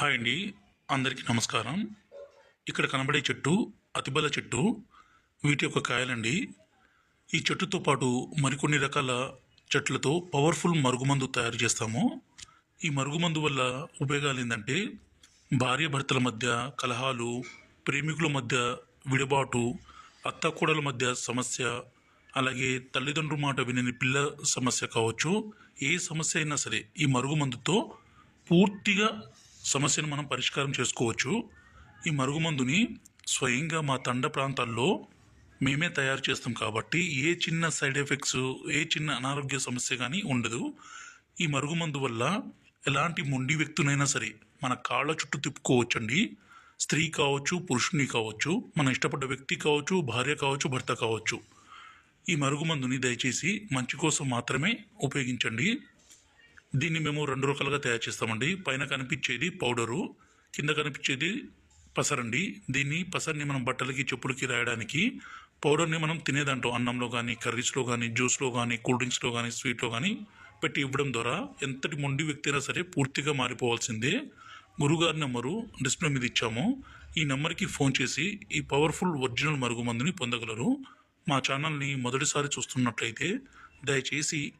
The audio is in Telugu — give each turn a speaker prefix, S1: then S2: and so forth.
S1: హాయ్ అండి. అందరికీ నమస్కారం. ఇక్కడ కనబడే చెట్టు అతిబల చెట్టు వీటి యొక్క కాయలండి. ఈ చెట్టుతో పాటు మరికొన్ని రకాల చెట్లతో పవర్ఫుల్ మరుగుమందు తయారు చేస్తాము. ఈ మరుగుమందు వల్ల ఉపయోగాలు ఏంటంటే భార్య భర్తల మధ్య కలహాలు ప్రేమికుల మధ్య విడబాటు అత్తకూడల మధ్య సమస్య అలాగే తల్లిదండ్రుల మాట వినని పిల్ల సమస్య కావచ్చు. ఏ సమస్య అయినా సరే ఈ మరుగుమందుతో పూర్తిగా సమస్యను మనం పరిష్కారం చేసుకోవచ్చు. ఈ మరుగుమందుని స్వయంగా మా తండ ప్రాంతాల్లో మేమే తయారు చేస్తాం కాబట్టి ఏ చిన్న సైడ్ ఎఫెక్ట్స్ ఏ చిన్న అనారోగ్య సమస్య కానీ ఉండదు. ఈ మరుగుమందు వల్ల ఎలాంటి మొండి వ్యక్తునైనా సరే మన కాళ్ళ చుట్టూ తిప్పుకోవచ్చండి. స్త్రీ కావచ్చు పురుషుని కావచ్చు మన ఇష్టపడ్డ వ్యక్తి కావచ్చు భార్య కావచ్చు భర్త కావచ్చు. ఈ మరుగుమందుని దయచేసి మంచి కోసం మాత్రమే ఉపయోగించండి. దీన్ని మేము రెండు రకాలుగా తయారు చేస్తామండి. పైన కనిపించేది పౌడరు కింద కనిపించేది పసరండి. దీన్ని పసర్ని మనం బట్టలకి చెప్పులకి రాయడానికి పౌడర్ని మనం తినేదంటాం. అన్నంలో కానీ కర్రీస్లో కానీ జ్యూస్లో కానీ కూల్ డ్రింక్స్లో కానీ స్వీట్లో కానీ పెట్టి ఇవ్వడం ద్వారా ఎంతటి మొండి వ్యక్తి అయినా సరే పూర్తిగా మారిపోవాల్సిందే. గురుగారి నెంబరు డిస్ప్లే మీద ఇచ్చాము. ఈ నెంబర్కి ఫోన్ చేసి ఈ పవర్ఫుల్ ఒరిజినల్ మరుగుమందుని పొందగలరు. మా ఛానల్ని మొదటిసారి చూస్తున్నట్లయితే దయచేసి